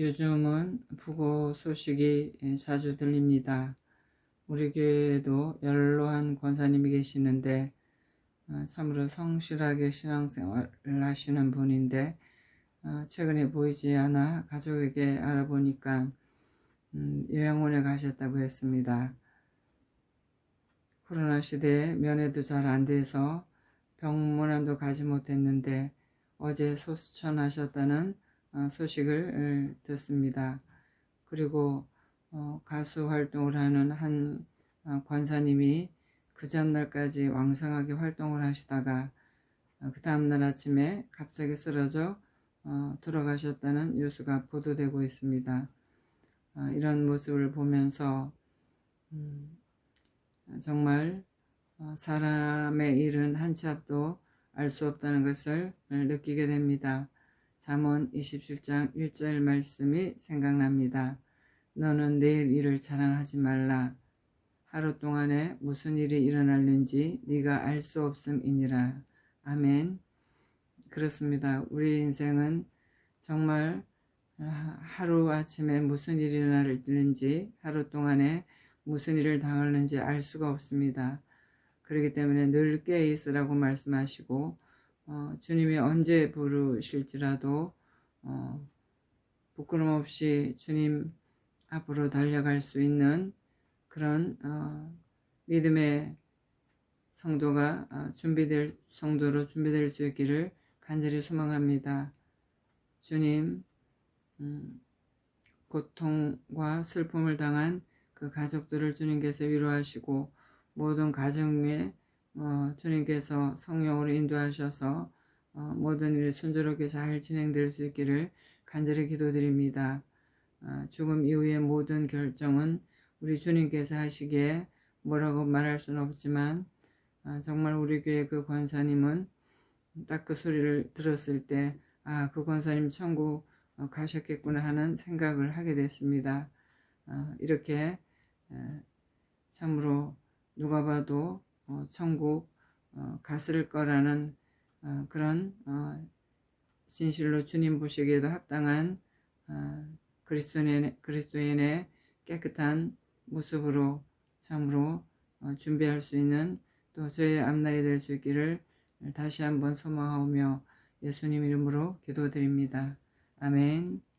요즘은 부고 소식이 자주 들립니다. 우리 교회에도 연로한 권사님이 계시는데 어, 참으로 성실하게 신앙생활을 하시는 분인데 어, 최근에 보이지 않아 가족에게 알아보니까 음, 요양원에 가셨다고 했습니다. 코로나 시대에 면회도 잘 안 돼서 병문안도 가지 못했는데 어제 소수천하셨다는 어, 소식을 듣습니다. 그리고 어, 가수 활동을 하는 한 어, 관사님이 그 전날까지 왕성하게 활동을 하시다가 그 다음날 아침에 갑자기 쓰러져 돌아가셨다는 뉴스가 보도되고 있습니다. 이런 모습을 보면서 음, 정말 사람의 일은 한 치 앞도 알 수 없다는 것을 느끼게 됩니다. 잠언 27장 1절 말씀이 생각납니다. 너는 내일 일을 자랑하지 말라. 하루 동안에 무슨 일이 일어날는지 네가 알 수 없음이니라. 아멘. 그렇습니다. 우리 인생은 정말 하루 아침에 무슨 일이 일어날는지 하루 동안에 무슨 일을 당하는지 알 수가 없습니다. 그렇기 때문에 늘 깨어 있으라고 말씀하시고 어, 주님이 언제 부르실지라도 어, 부끄럼 없이 주님 앞으로 달려갈 수 있는 그런 어, 믿음의 성도가 어, 준비될 성도로 준비될 수 있기를 간절히 소망합니다. 주님 음, 고통과 슬픔을 당한 그 가족들을 주님께서 위로하시고 모든 가정에 어, 주님께서 성령으로 인도하셔서 어, 모든 일이 순조롭게 잘 진행될 수 있기를 간절히 기도드립니다. 어, 죽음 이후의 모든 결정은 우리 주님께서 하시기에 뭐라고 말할 수는 없지만 어, 정말 우리 교회 그 권사님은 딱 그 소리를 들었을 때 아, 그 권사님 천국 어, 가셨겠구나 하는 생각을 하게 됐습니다. 어, 이렇게 참으로 누가 봐도 어, 천국 어, 갔을 거라는 어, 그런 진실로 주님 보시기에도 합당한 그리스도인의, 그리스도인의 깨끗한 모습으로 참으로 준비할 수 있는 또 저의 앞날이 될 수 있기를 다시 한번 소망하며 예수님 이름으로 기도드립니다. 아멘.